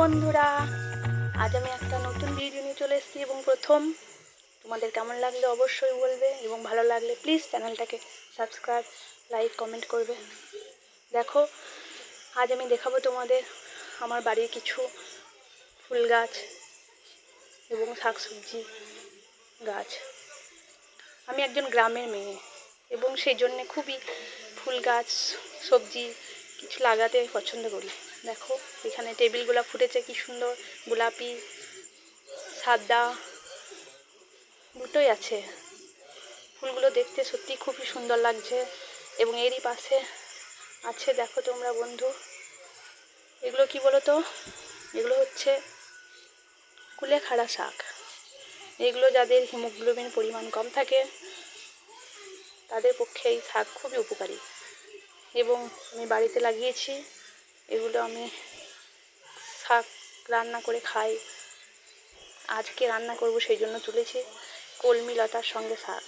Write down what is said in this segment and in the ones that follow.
বন্ধুরা। আজ আমি একটা নতুন ভিডিও নিয়ে চলে এসেছি এবং প্রথম। তোমাদের কেমন লাগলে অবশ্যই বলবে এবং ভালো লাগলে প্লিজ চ্যানেলটাকে সাবস্ক্রাইব লাইক কমেন্ট করবে। দেখো, আজ আমি দেখাবো তোমাদের আমার বাড়ির কিছু ফুল গাছ এবং শাকসবজি গাছ। আমি একজন গ্রামের মেয়ে এবং সেই জন্যে খুবই ফুল গাছ, সবজি কিছু লাগাতে পছন্দ করি। দেখো, এখানে টেবিলগুলো ফুটেছে, কি সুন্দর। গোলাপি, সাদা, দুটোই আছে। ফুলগুলো দেখতে সত্যি খুবই সুন্দর লাগছে। এবং এরই পাশে আছে, দেখো তোমরা বন্ধু, এগুলো কি বলো তো এগুলো হচ্ছে কুলেখাড়া শাক। এগুলো যাদের হিমোগ্লোবিন পরিমাণ কম থাকে, তাদের পক্ষে এই শাক খুবই উপকারী। এবং আমি বাড়িতে লাগিয়েছি। এগুলো আমি শাক রান্না করে খাই। আজকে রান্না করব সেই জন্য তুলেছি কলমি লতার সঙ্গে শাক।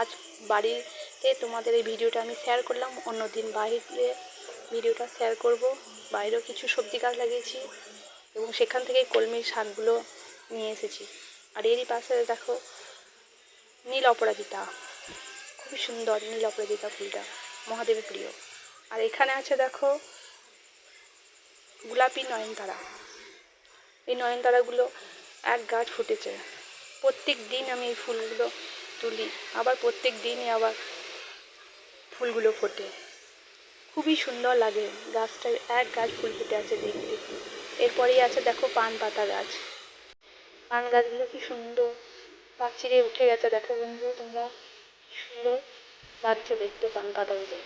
আজ বাড়িতে তোমাদের এই ভিডিওটা আমি শেয়ার করলাম অন্য দিন বাইরে ভিডিওটা শেয়ার করব। বাইরেও কিছু সবজি গাছ লাগিয়েছি এবং সেখান থেকে কলমির শাকগুলো নিয়ে এসেছি। আর এরই পাশে দেখো নীল অপরাজিতা। খুবই সুন্দর নীল অপরাজিতা ফুলটা, মহাদেবের প্রিয়। আর এখানে আছে দেখো গোলাপি নয়নতারা। এই নয়নতারাগুলো এক গাছ ফুটেছে। প্রত্যেক দিন আমি এই ফুলগুলো তুলি। আবার প্রত্যেক দিনই আবার ফুলগুলো ফোটে। খুবই সুন্দর লাগে গাছটায় এক গাছ ফুল ফুটে আছে দেখতে। এরপরেই আছে দেখো পান পাতা গাছ। পান গাছগুলো কি সুন্দর। পাখিরে উঠে গেছে। দেখো বন্ধু, তোমরা সুন্দর লাগছে দেখতে পান পাতাগুলো।